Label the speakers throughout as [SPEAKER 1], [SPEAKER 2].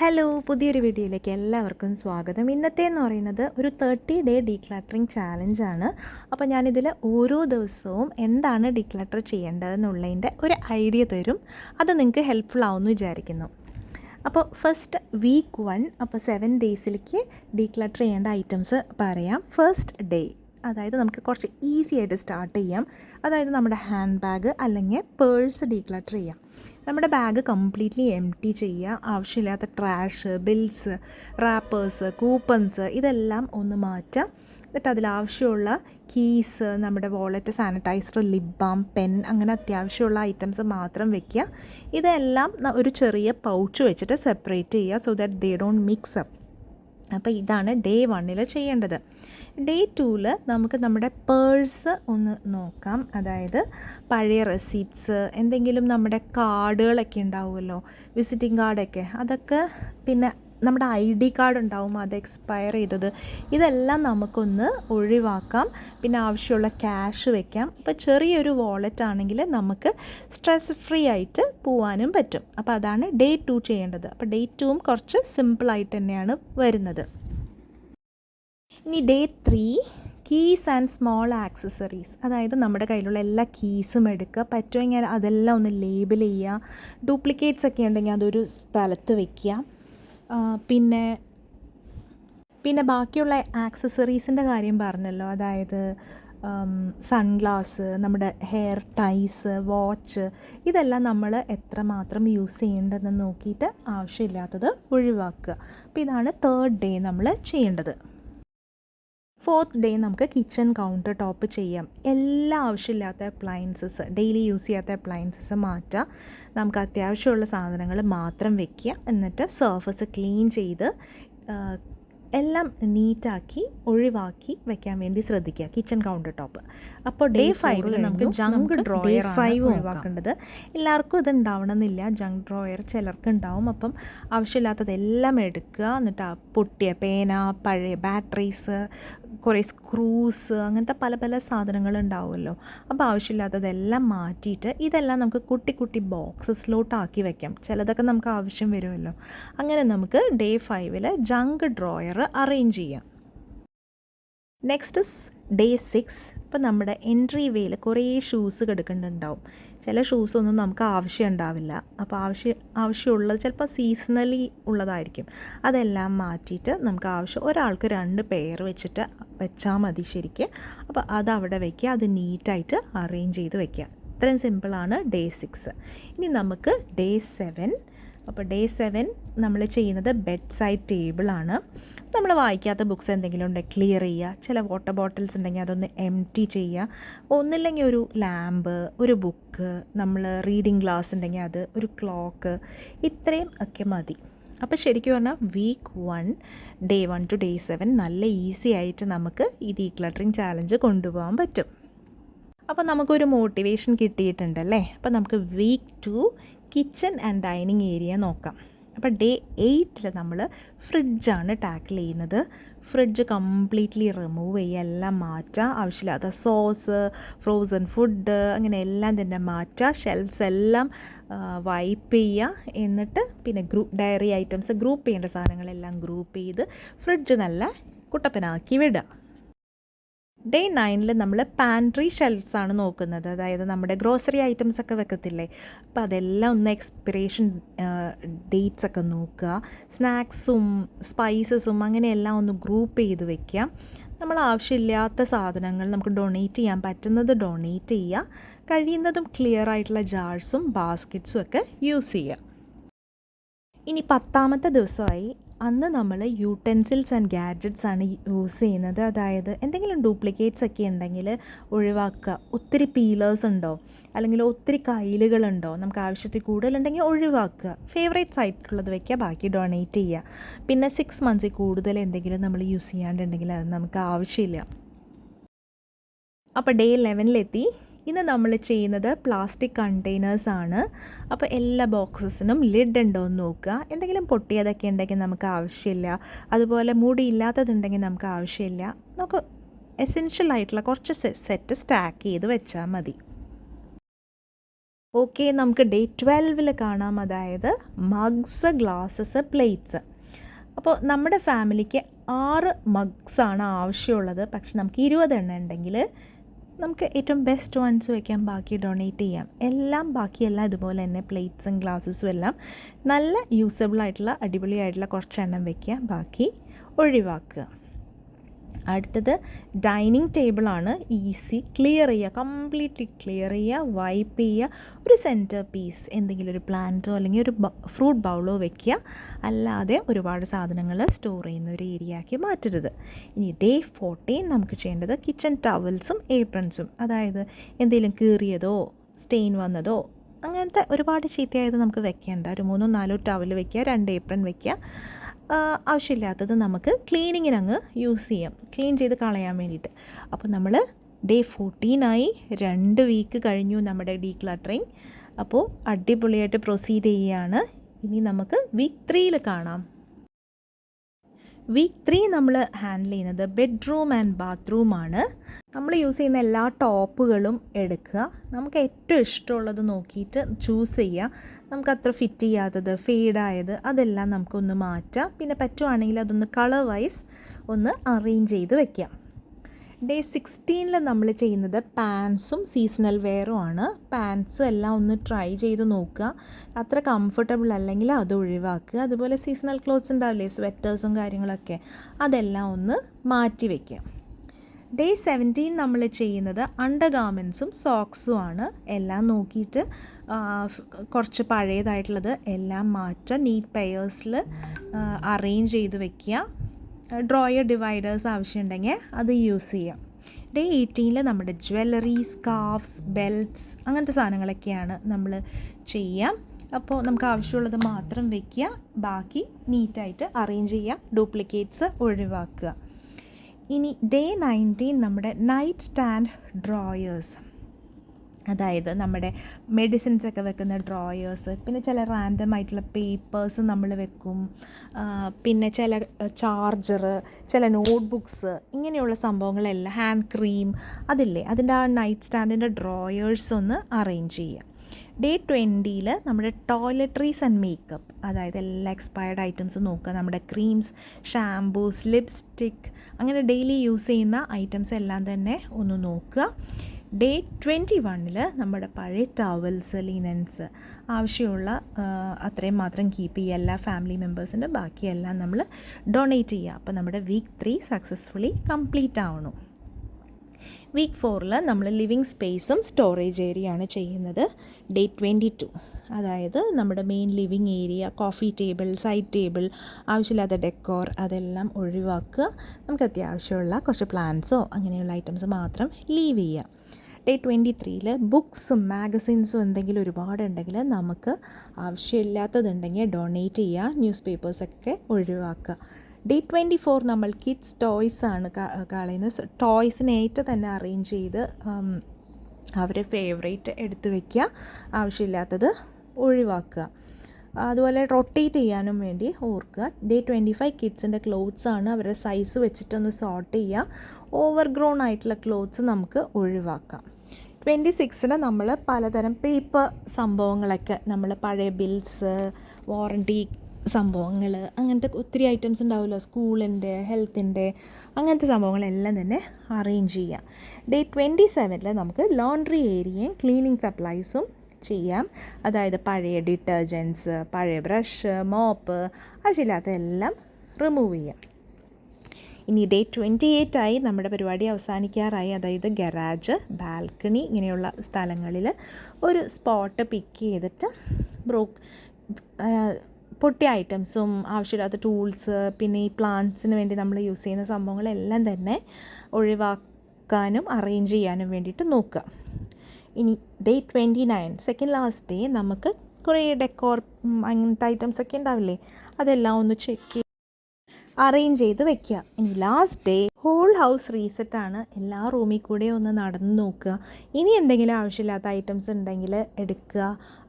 [SPEAKER 1] hello പുതിയൊരു വീഡിയോയിലേക്ക് എല്ലാവർക്കും സ്വാഗതം ഇന്നത്തെ എന്ന് പറയുന്നത് ഒരു തേർട്ടി ഡേ ഡീക്ലാറ്ററിങ് ചാലഞ്ചാണ് അപ്പോൾ ഞാനിതിൽ ഓരോ ദിവസവും എന്താണ് ഡീക്ലാറ്റർ ചെയ്യേണ്ടതെന്നുള്ളതിൻ്റെ ഒരു ഐഡിയ തരും അത് നിങ്ങൾക്ക് ഹെൽപ്ഫുൾ ആവുമെന്ന് വിചാരിക്കുന്നു അപ്പോൾ ഫസ്റ്റ് വീക്ക് വൺ അപ്പോൾ സെവൻ ഡേയ്സിലേക്ക് ഡീക്ലാറ്റർ ചെയ്യേണ്ട ഐറ്റംസ് പറയാം ഫസ്റ്റ് ഡേ അതായത് നമുക്ക് കുറച്ച് ഈസി ആയിട്ട് സ്റ്റാർട്ട് ചെയ്യാം അതായത് നമ്മുടെ ഹാൻഡ് ബാഗ് അല്ലെങ്കിൽ പേഴ്സ് ഡീക്ലാറ്റർ ചെയ്യാം നമ്മുടെ ബാഗ് കംപ്ലീറ്റ്ലി എം ടി ചെയ്യുക ആവശ്യമില്ലാത്ത ട്രാഷ് ബിൽസ് റാപ്പേഴ്സ് കൂപ്പൺസ് ഇതെല്ലാം ഒന്ന് മാറ്റാം എന്നിട്ട് അതിലാവശ്യമുള്ള കീസ് നമ്മുടെ wallet sanitiser lip balm pen അങ്ങനെ അത്യാവശ്യമുള്ള ഐറ്റംസ് മാത്രം വെക്കുക ഇതെല്ലാം ഒരു ചെറിയ പൗച്ച് വെച്ചിട്ട് സെപ്പറേറ്റ് ചെയ്യുക so that they don't mix up അപ്പോൾ ഇതാണ് ഡേ വണ്ണിൽ ചെയ്യേണ്ടത് ഡേ ടൂവിൽ നമുക്ക് നമ്മുടെ പേഴ്സ് ഒന്ന് നോക്കാം അതായത് പഴയ റെസിപ്റ്റ്സ് എന്തെങ്കിലും നമ്മുടെ കാർഡുകളൊക്കെ ഉണ്ടാവുമല്ലോ വിസിറ്റിംഗ് കാർഡൊക്കെ അതൊക്കെ പിന്നെ നമ്മുടെ ഐ ഡി കാർഡ് ഉണ്ടാവും അത് എക്സ്പയർ ചെയ്തത് ഇതെല്ലാം നമുക്കൊന്ന് ഒഴിവാക്കാം പിന്നെ ആവശ്യമുള്ള ക്യാഷ് വെക്കാം അപ്പോൾ ചെറിയൊരു വാളറ്റ് ആണെങ്കിൽ നമുക്ക് സ്ട്രെസ് ഫ്രീ ആയിട്ട് പോവാനും പറ്റും അപ്പോൾ അതാണ് ഡേ ടു ചെയ്യേണ്ടത് അപ്പോൾ ഡേ ടുവും കുറച്ച് സിമ്പിളായിട്ട് തന്നെയാണ് വരുന്നത് ഇനി day three keys and small accessories അതായത് നമ്മുടെ കയ്യിലുള്ള എല്ലാ കീസും എടുക്കുക പറ്റുമെങ്കിൽ അതെല്ലാം ഒന്ന് ലേബിൾ ചെയ്യുക ഡ്യൂപ്ലിക്കേറ്റ്സ് ഒക്കെ ഉണ്ടെങ്കിൽ അതൊരു സ്ഥലത്ത് വയ്ക്കുക പിന്നെ പിന്നെ ബാക്കിയുള്ള ആക്സസറീസിൻ്റെ കാര്യം പറഞ്ഞല്ലോ അതായത് സൺഗ്ലാസ് നമ്മുടെ ഹെയർ ടൈസ് വാച്ച് ഇതെല്ലാം നമ്മൾ എത്രമാത്രം യൂസ് ചെയ്യേണ്ടതെന്ന് നോക്കിയിട്ട് ആവശ്യമില്ലാത്തത് ഒഴിവാക്കുക അപ്പോൾ ഇതാണ് തേർഡ് ഡേ നമ്മൾ ചെയ്യേണ്ടത് ഫോർത്ത് ഡേ നമുക്ക് കിച്ചൺ കൗണ്ടർ ടോപ്പ് ചെയ്യാം എല്ലാ ആവശ്യമില്ലാത്ത അപ്ലയൻസസ് ഡെയിലി യൂസ് ചെയ്യാത്ത അപ്ലയൻസസ് മാറ്റാം നമുക്ക് അത്യാവശ്യമുള്ള സാധനങ്ങൾ മാത്രം വെക്കുക എന്നിട്ട് സർഫസ് ക്ലീൻ ചെയ്ത് എല്ലാം നീറ്റാക്കി ഒഴിവാക്കി വെക്കാൻ വേണ്ടി ശ്രദ്ധിക്കുക കിച്ചൺ കൗണ്ടർ ടോപ്പ് അപ്പോൾ ഡേ ഫൈവിൽ നമുക്ക് ജങ്ക് ഡ്രോയർ ഫൈവ് ഒഴിവാക്കേണ്ടത് എല്ലാവർക്കും ഇത് ഉണ്ടാവണമെന്നില്ല ജങ്ക് ഡ്രോയർ ചിലർക്ക് ഉണ്ടാവും അപ്പം ആവശ്യമില്ലാത്തതെല്ലാം എടുക്കുക എന്നിട്ട് പൊട്ടിയ പേന പഴയ ബാറ്ററീസ് കുറേ സ്ക്രൂസ് അങ്ങനത്തെ പല പല സാധനങ്ങൾ ഉണ്ടാവുമല്ലോ അപ്പോൾ ആവശ്യമില്ലാത്തതെല്ലാം മാറ്റിയിട്ട് ഇതെല്ലാം നമുക്ക് കുട്ടി കുട്ടി ബോക്സസിലോട്ടാക്കി വെക്കാം ചിലതൊക്കെ നമുക്ക് ആവശ്യം വരുമല്ലോ അങ്ങനെ നമുക്ക് ഡേ ഫൈവിൽ ജങ്ക് ഡ്രോയർ അറേഞ്ച് ചെയ്യാം നെക്സ്റ്റ് ഡേ സിക്സ് ഇപ്പം നമ്മുടെ എൻട്രി വേയിൽ കുറേ ഷൂസ് കിടക്കുന്നുണ്ടാവും ചില ഷൂസൊന്നും നമുക്ക് ആവശ്യം ഉണ്ടാവില്ല അപ്പോൾ ആവശ്യം ആവശ്യമുള്ളത് ചിലപ്പോൾ സീസണലി ഉള്ളതായിരിക്കും അതെല്ലാം മാറ്റിയിട്ട് നമുക്ക് ആവശ്യം ഒരാൾക്ക് രണ്ട് പെയർ വെച്ചിട്ട് വെച്ചാൽ മതി ശരിക്ക് അപ്പോൾ അത് അവിടെ വയ്ക്കുക അത് നീറ്റായിട്ട് അറേഞ്ച് ചെയ്ത് വയ്ക്കുക ഇത്രയും സിമ്പിളാണ് ഡേ സിക്സ് ഇനി നമുക്ക് ഡേ സെവൻ അപ്പോൾ ഡേ സെവൻ നമ്മൾ ചെയ്യുന്നത് ബെഡ് സൈഡ് ടേബിളാണ് നമ്മൾ വായിക്കാത്ത ബുക്ക്സ് എന്തെങ്കിലും ഉണ്ടെങ്കിൽ ക്ലിയർ ചെയ്യുക ചില വാട്ടർ ബോട്ടിൽസ് ഉണ്ടെങ്കിൽ അതൊന്ന് എം ടി ചെയ്യുക ഒന്നില്ലെങ്കിൽ ഒരു ലാമ്പ് ഒരു ബുക്ക് നമ്മൾ റീഡിംഗ് ഗ്ലാസ് ഉണ്ടെങ്കിൽ അത് ഒരു ക്ലോക്ക് ഇത്രയും ഒക്കെ മതി അപ്പോൾ ശരിക്കും പറഞ്ഞാൽ week one day one two day seven നല്ല ഈസി ആയിട്ട് നമുക്ക് ഈ ക്ലറ്ററിങ് ചാലഞ്ച് കൊണ്ടുപോകാൻ പറ്റും അപ്പോൾ നമുക്കൊരു മോട്ടിവേഷൻ കിട്ടിയിട്ടുണ്ടല്ലേ അപ്പോൾ നമുക്ക് week two kitchen and dining area നോക്കാം അപ്പോൾ ഡേ എയ്റ്റിൽ നമ്മൾ ഫ്രിഡ്ജാണ് ടാക്കിൾ ചെയ്യുന്നത് ഫ്രിഡ്ജ് കംപ്ലീറ്റ്ലി റിമൂവ് ചെയ്യുക എല്ലാം മാറ്റുക ആവശ്യമില്ലാത്ത സോസ് ഫ്രോസൺ ഫുഡ് അങ്ങനെ എല്ലാം തന്നെ മാറ്റുക ഷെൽസ് എല്ലാം വൈപ്പ് ചെയ്യുക എന്നിട്ട് പിന്നെ ഗ്രൂപ്പ് ഡയറി ഐറ്റംസ് ഗ്രൂപ്പ് ചെയ്യേണ്ട സാധനങ്ങളെല്ലാം ഗ്രൂപ്പ് ചെയ്ത് ഫ്രിഡ്ജ് നല്ല കുട്ടപ്പനാക്കി വിടുക ഡേ നയനിൽ നമ്മൾ പാൻട്രി ആണ് നോക്കുന്നത് അതായത് നമ്മുടെ ഗ്രോസറി ഐറ്റംസ് ഒക്കെ വെക്കത്തില്ലേ അപ്പോൾ അതെല്ലാം ഒന്ന് എക്സ്പിറേഷൻ ഡേറ്റ്സ് ഒക്കെ നോക്കുക സ്നാക്സും സ്പൈസസും അങ്ങനെയെല്ലാം ഒന്ന് ഗ്രൂപ്പ് ചെയ്ത് വെക്കുക നമ്മൾ ആവശ്യമില്ലാത്ത സാധനങ്ങൾ നമുക്ക് ഡൊണേറ്റ് ചെയ്യാൻ പറ്റുന്നത് ഡൊണേറ്റ് ചെയ്യുക കഴിയുന്നതും ക്ലിയർ ആയിട്ടുള്ള ജാർസും ബാസ്ക്കറ്റ്സും ഒക്കെ യൂസ് ചെയ്യുക ഇനി പത്താമത്തെ ദിവസമായി അന്ന് നമ്മൾ യൂട്ടെൻസിൽസ് ആൻഡ് ഗാഡ്ജറ്റ്സ് ആണ് യൂസ് ചെയ്യുന്നത് അതായത് എന്തെങ്കിലും ഡ്യൂപ്ലിക്കേറ്റ്സ് ഒക്കെ ഉണ്ടെങ്കിൽ ഒഴിവാക്കുക ഒത്തിരി പീലേഴ്സ് ഉണ്ടോ അല്ലെങ്കിൽ ഒത്തിരി കയ്യിലുകളുണ്ടോ നമുക്ക് ആവശ്യത്തിൽ കൂടുതലുണ്ടെങ്കിൽ ഒഴിവാക്കുക ഫേവറേറ്റ്സ് ആയിട്ടുള്ളത് വയ്ക്കുക ബാക്കി ഡൊണേറ്റ് ചെയ്യുക പിന്നെ സിക്സ് മന്ത്സിൽ കൂടുതൽ എന്തെങ്കിലും നമ്മൾ യൂസ് ചെയ്യാണ്ടുണ്ടെങ്കിൽ അത് നമുക്ക് ആവശ്യമില്ല അപ്പോൾ ഡേ ലെവനിലെത്തി ഇന്ന് നമ്മൾ ചെയ്യുന്നത് പ്ലാസ്റ്റിക് കണ്ടെയ്നേഴ്സ് ആണ് അപ്പോൾ എല്ലാ ബോക്സസിനും ലിഡ് ഉണ്ടോ എന്ന് നോക്കുക എന്തെങ്കിലും പൊട്ടിയതൊക്കെ ഉണ്ടെങ്കിൽ നമുക്ക് ആവശ്യമില്ല അതുപോലെ മൂടി ഇല്ലാത്തതുണ്ടെങ്കിൽ നമുക്ക് ആവശ്യമില്ല നമുക്ക് എസെൻഷ്യൽ ആയിട്ടുള്ള കുറച്ച് സെറ്റ് സ്റ്റാക്ക് ചെയ്ത് വെച്ചാൽ മതി ഓക്കെ നമുക്ക് ഡേ ട്വൽവിൽ കാണാം അതായത് മഗ്സ് ഗ്ലാസസ് പ്ലേറ്റ്സ് അപ്പോൾ നമ്മുടെ ഫാമിലിക്ക് ആറ് മഗ്സാണ് ആവശ്യമുള്ളത് പക്ഷെ നമുക്ക് ഇരുപതെണ്ണം ഉണ്ടെങ്കിൽ നമുക്ക് ഏറ്റവും ബെസ്റ്റ് വൺസ് വയ്ക്കാം ബാക്കി ഡൊണേറ്റ് ചെയ്യാം എല്ലാം ബാക്കിയെല്ലാം ഇതുപോലെ തന്നെ പ്ലേറ്റ്സും ഗ്ലാസ്സസും എല്ലാം നല്ല യൂസബിൾ ആയിട്ടുള്ള അടിപൊളിയായിട്ടുള്ള കുറച്ചെണ്ണം വയ്ക്കുക ബാക്കി ഒഴിവാക്കുക അടുത്തത് ഡൈനിങ് ടേബിളാണ് ഈസി ക്ലിയർ ചെയ്യുക കംപ്ലീറ്റ്ലി ക്ലിയർ ചെയ്യുക വൈപ്പ് ചെയ്യുക ഒരു സെൻറ്റർ പീസ് എന്തെങ്കിലും ഒരു പ്ലാന്റോ അല്ലെങ്കിൽ ഒരു ഫ്രൂട്ട് ബൗളോ വെക്കുക അല്ലാതെ ഒരുപാട് സാധനങ്ങൾ സ്റ്റോർ ചെയ്യുന്ന ഒരു ഏരിയ ആക്കി മാറ്റരുത് ഇനി ഡേ ഫോർട്ടീൻ നമുക്ക് ചെയ്യേണ്ടത് കിച്ചൺ ടവൽസും ഏപ്രൺസും അതായത് എന്തെങ്കിലും കീറിയതോ സ്റ്റെയിൻ വന്നതോ അങ്ങനത്തെ ഒരുപാട് ചീത്തയായത് നമുക്ക് വെക്കേണ്ട ഒരു മൂന്നോ നാലോ ടവൽ വെക്കുക രണ്ട് ഏപ്രൺ വെക്കുക ആവശ്യമില്ലാത്തത് നമുക്ക് ക്ലീനിങ്ങിന് അങ്ങ് യൂസ് ചെയ്യാം ക്ലീൻ ചെയ്ത് കളയാൻ വേണ്ടിയിട്ട് അപ്പോൾ നമ്മൾ ഡേ ഫോർട്ടീനായി രണ്ട് വീക്ക് കഴിഞ്ഞു നമ്മുടെ ഡീ ക്ലാറ്ററിങ് അപ്പോൾ അടിപൊളിയായിട്ട് പ്രൊസീഡ് ചെയ്യുകയാണ് ഇനി നമുക്ക് വീക്ക് ത്രീയിൽ കാണാം വീക്ക് ത്രീ നമ്മൾ ഹാൻഡിൽ ചെയ്യുന്നത് ബെഡ്റൂം ആൻഡ് ബാത്റൂമാണ് നമ്മൾ യൂസ് ചെയ്യുന്ന എല്ലാ ടോപ്പുകളും എടുക്കുക നമുക്ക് ഏറ്റവും ഇഷ്ടമുള്ളത് നോക്കിയിട്ട് ചൂസ് ചെയ്യുക നമുക്കത്ര ഫിറ്റ് ചെയ്യാത്തത് ഫെയ്ഡായത് അതെല്ലാം നമുക്കൊന്ന് മാറ്റാം പിന്നെ പറ്റുവാണെങ്കിൽ അതൊന്ന് കളർ വൈസ് ഒന്ന് അറേഞ്ച് ചെയ്ത് വെക്കാം ഡേ സിക്സ്റ്റീനിൽ നമ്മൾ ചെയ്യുന്നത് പാൻസും സീസണൽ വെയറും ആണ് പാൻസും എല്ലാം ഒന്ന് ട്രൈ ചെയ്ത് നോക്കുക അത്ര കംഫർട്ടബിൾ അല്ലെങ്കിൽ അത് ഒഴിവാക്കുക അതുപോലെ സീസണൽ ക്ലോത്ത്സ് ഉണ്ടാവില്ലേ സ്വെറ്റേഴ്സും കാര്യങ്ങളൊക്കെ അതെല്ലാം ഒന്ന് മാറ്റി വയ്ക്കുക ഡേ സെവൻറ്റീൻ നമ്മൾ ചെയ്യുന്നത് അണ്ടർ ഗാർമെൻസും സോക്സും ആണ് എല്ലാം നോക്കിയിട്ട് കുറച്ച് പഴയതായിട്ടുള്ളത് എല്ലാം മാറ്റുക നീറ്റ് പെയേഴ്സിൽ അറേഞ്ച് ചെയ്ത് വെക്കുക ഡ്രോയർ ഡിവൈഡേഴ്സ് ആവശ്യമുണ്ടെങ്കിൽ അത് യൂസ് ചെയ്യാം ഡേ എയ്റ്റീനിൽ നമ്മുടെ ജ്വല്ലറി സ്കാഫ്സ് ബെൽറ്റ്സ് അങ്ങനത്തെ സാധനങ്ങളൊക്കെയാണ് നമ്മൾ ചെയ്യാം അപ്പോൾ നമുക്ക് ആവശ്യമുള്ളത് മാത്രം വെക്കുക ബാക്കി നീറ്റായിട്ട് അറേഞ്ച് ചെയ്യുക ഡ്യൂപ്ലിക്കേറ്റ്സ് ഒഴിവാക്കുക ഇനി ഡേ നയൻറ്റീൻ നമ്മുടെ നൈറ്റ് സ്റ്റാൻഡ് ഡ്രോയേഴ്സ് അതായത് നമ്മുടെ മെഡിസിൻസ് ഒക്കെ വെക്കുന്ന ഡ്രോയേഴ്സ് പിന്നെ ചില റാൻഡം ആയിട്ടുള്ള പേപ്പേഴ്സ് നമ്മൾ വെക്കും പിന്നെ ചില ചാർജർ ചില നോട്ട്ബുക്സ് ഇങ്ങനെയുള്ള സംഭവങ്ങളെല്ലാം ഹാൻഡ് ക്രീം അതില്ലേ അതിൻ്റെ ആ നൈറ്റ് സ്റ്റാൻഡിൻ്റെ ഡ്രോയേഴ്സ് ഒന്ന് അറേഞ്ച് ചെയ്യുക ഡേ ട്വൻറ്റിയിൽ നമ്മുടെ ടോയ്ലറ്ററീസ് ആൻഡ് മേക്കപ്പ് അതായത് എല്ലാ എക്സ്പയർഡ് ഐറ്റംസും നോക്കുക നമ്മുടെ ക്രീംസ് ഷാംപൂസ് ലിപ്സ്റ്റിക് അങ്ങനെ ഡെയിലി യൂസ് ചെയ്യുന്ന ഐറ്റംസ് എല്ലാം തന്നെ ഒന്ന് നോക്കുക ഡേ ട്വൻറ്റി വണ്ണിൽ നമ്മുടെ പഴയ ടവൽസ് ലിനൻസ് ആവശ്യമുള്ള അത്രയും മാത്രം കീപ്പ് ചെയ്യുക എല്ലാ ഫാമിലി മെമ്പേഴ്സിൻ്റെ ബാക്കിയെല്ലാം നമ്മൾ ഡൊണേറ്റ് ചെയ്യുക അപ്പോൾ നമ്മുടെ വീക്ക് ത്രീ സക്സസ്ഫുള്ളി കംപ്ലീറ്റ് ആവണം വീക്ക് ഫോറിൽ നമ്മൾ ലിവിങ് സ്പേസും സ്റ്റോറേജ് ഏരിയയാണ് ചെയ്യുന്നത് ഡേ ട്വൻറ്റി ടു അതായത് നമ്മുടെ main living area coffee table side table ആവശ്യമില്ലാത്ത ഡെക്കോർ അതെല്ലാം ഒഴിവാക്കുക നമുക്ക് അത്യാവശ്യമുള്ള കുറച്ച് പ്ലാൻസോ അങ്ങനെയുള്ള ഐറ്റംസ് മാത്രം ലീവ് ചെയ്യുക ഡേ ട്വൻറ്റി ത്രീയിൽ ബുക്സും മാഗസിൻസും എന്തെങ്കിലും ഒരുപാടുണ്ടെങ്കിൽ നമുക്ക് ആവശ്യമില്ലാത്തതുണ്ടെങ്കിൽ ഡൊണേറ്റ് ചെയ്യുക ന്യൂസ് പേപ്പേഴ്സൊക്കെ ഒഴിവാക്കുക ഡേ ട്വൻറ്റി ഫോർ നമ്മൾ കിഡ്സ് ടോയ്സ് ആണ് കളയുന്നത് ടോയ്സിനേറ്റ് തന്നെ അറേഞ്ച് ചെയ്ത് അവരെ ഫേവറേറ്റ് എടുത്തു വയ്ക്കുക ആവശ്യമില്ലാത്തത് ഒഴിവാക്കുക അതുപോലെ റൊട്ടേറ്റ് ചെയ്യാനും വേണ്ടി ഓർക്കുക ഡേ ട്വൻറ്റി ഫൈവ് കിഡ്സിൻ്റെ ക്ലോത്ത്സ് ആണ് അവരുടെ സൈസ് വെച്ചിട്ടൊന്ന് സോർട്ട് ചെയ്യുക ഓവർ ഗ്രോൺ ആയിട്ടുള്ള ക്ലോത്ത്സ് നമുക്ക് ഒഴിവാക്കാം ട്വൻറ്റി സിക്സിന് നമ്മൾ പലതരം പേപ്പർ സംഭവങ്ങളൊക്കെ നമ്മൾ പഴയ ബിൽസ് വാറണ്ടി സംഭവങ്ങൾ അങ്ങനത്തെ ഒത്തിരി ഐറ്റംസ് ഉണ്ടാവുമല്ലോ സ്കൂളിൻ്റെ ഹെൽത്തിൻ്റെ അങ്ങനത്തെ സംഭവങ്ങളെല്ലാം തന്നെ അറേഞ്ച് ചെയ്യാം ഡേ ട്വൻറ്റി സെവനിൽ നമുക്ക് ലോണ്ട്രി ഏരിയയും ക്ലീനിങ് സപ്ലൈസും ചെയ്യാം അതായത് പഴയ ഡിറ്റർജൻസ് പഴയ ബ്രഷ് മോപ്പ് ആവശ്യമില്ലാത്തതെല്ലാം റിമൂവ് ചെയ്യാം ഇനി ഡേ ട്വൻറ്റി എയ്റ്റ് ആയി നമ്മുടെ പരിപാടി അവസാനിക്കാറായി അതായത് ഗരാജ് ബാൽക്കണി ഇങ്ങനെയുള്ള സ്ഥലങ്ങളിൽ ഒരു സ്പോട്ട് പിക്ക് ചെയ്തിട്ട് ബ്രോക്ക് പൊട്ടിയ ഐറ്റംസും ആവശ്യമില്ലാത്ത ടൂൾസ് പിന്നെ ഈ പ്ലാന്റ്സിന് വേണ്ടി നമ്മൾ യൂസ് ചെയ്യുന്ന സംഭവങ്ങളെല്ലാം തന്നെ ഒഴിവാക്കാനും അറേഞ്ച് ചെയ്യാനും വേണ്ടിയിട്ട് നോക്കുക ഇനി day twenty nine second last day നമുക്ക് കുറേ ഡെക്കോർ അങ്ങനത്തെ ഐറ്റംസൊക്കെ ഉണ്ടാവില്ലേ അതെല്ലാം ഒന്ന് ചെക്ക് അറേഞ്ച് ചെയ്ത് വെക്കുക ഇനി last day whole house reset ആണ് എല്ലാ റൂമിൽ കൂടെ ഒന്ന് നടന്ന് നോക്കുക ഇനി എന്തെങ്കിലും ആവശ്യമില്ലാത്ത ഐറ്റംസ് ഉണ്ടെങ്കിൽ എടുക്കുക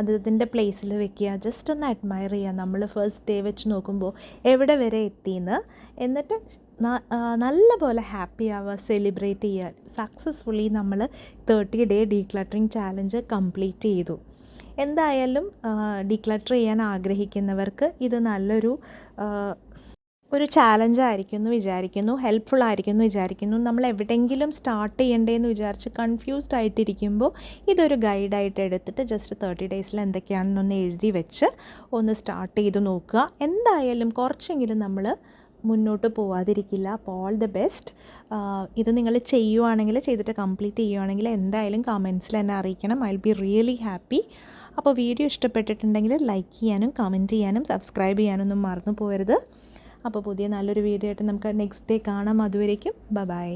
[SPEAKER 1] അതിൻ്റെ പ്ലേസിൽ വെക്കുക ജസ്റ്റ് ഒന്ന് അഡ്മയർ ചെയ്യുക നമ്മൾ ഫസ്റ്റ് ഡേ വെച്ച് നോക്കുമ്പോൾ എവിടെ വരെ എത്തിയെന്ന് എന്നിട്ട് നല്ലപോലെ ഹാപ്പി ആവുക സെലിബ്രേറ്റ് ചെയ്യുക സക്സസ്ഫുള്ളി നമ്മൾ thirty day decluttering challenge complete ചെയ്തു എന്തായാലും ഡീക്ലട്ടർ ചെയ്യാൻ ആഗ്രഹിക്കുന്നവർക്ക് ഇത് നല്ലൊരു ഒരു ചാലഞ്ചായിരിക്കും എന്ന് വിചാരിക്കുന്നു ഹെൽപ്ഫുൾ ആയിരിക്കും എന്ന് വിചാരിക്കുന്നു നമ്മൾ എവിടെയെങ്കിലും സ്റ്റാർട്ട് എന്ന് വിചാരിച്ച് കൺഫ്യൂസ്ഡ് ആയിട്ടിരിക്കുമ്പോൾ ഇതൊരു ഗൈഡായിട്ട് എടുത്തിട്ട് ജസ്റ്റ് തേർട്ടി ഡേയ്സിൽ എന്തൊക്കെയാണെന്നൊന്ന് എഴുതി വെച്ച് ഒന്ന് സ്റ്റാർട്ട് ചെയ്ത് നോക്കുക എന്തായാലും കുറച്ചെങ്കിലും നമ്മൾ മുന്നോട്ട് പോവാതിരിക്കില്ല അപ്പോൾ ഓൾ ദ ബെസ്റ്റ് ഇത് നിങ്ങൾ ചെയ്യുവാണെങ്കിൽ ചെയ്തിട്ട് കംപ്ലീറ്റ് ചെയ്യുവാണെങ്കിൽ എന്തായാലും കമൻസിൽ എന്നെ അറിയിക്കണം ഐ ബി റിയലി ഹാപ്പി അപ്പോൾ വീഡിയോ ഇഷ്ടപ്പെട്ടിട്ടുണ്ടെങ്കിൽ ലൈക്ക് ചെയ്യാനും കമൻറ്റ് ചെയ്യാനും സബ്സ്ക്രൈബ് ചെയ്യാനൊന്നും മറന്നു പോകരുത് അപ്പോൾ പുതിയ നല്ലൊരു വീഡിയോ ആയിട്ട് നമുക്ക് നെക്സ്റ്റ് ഡേ കാണാം അതുവരേക്കും ബ ബൈ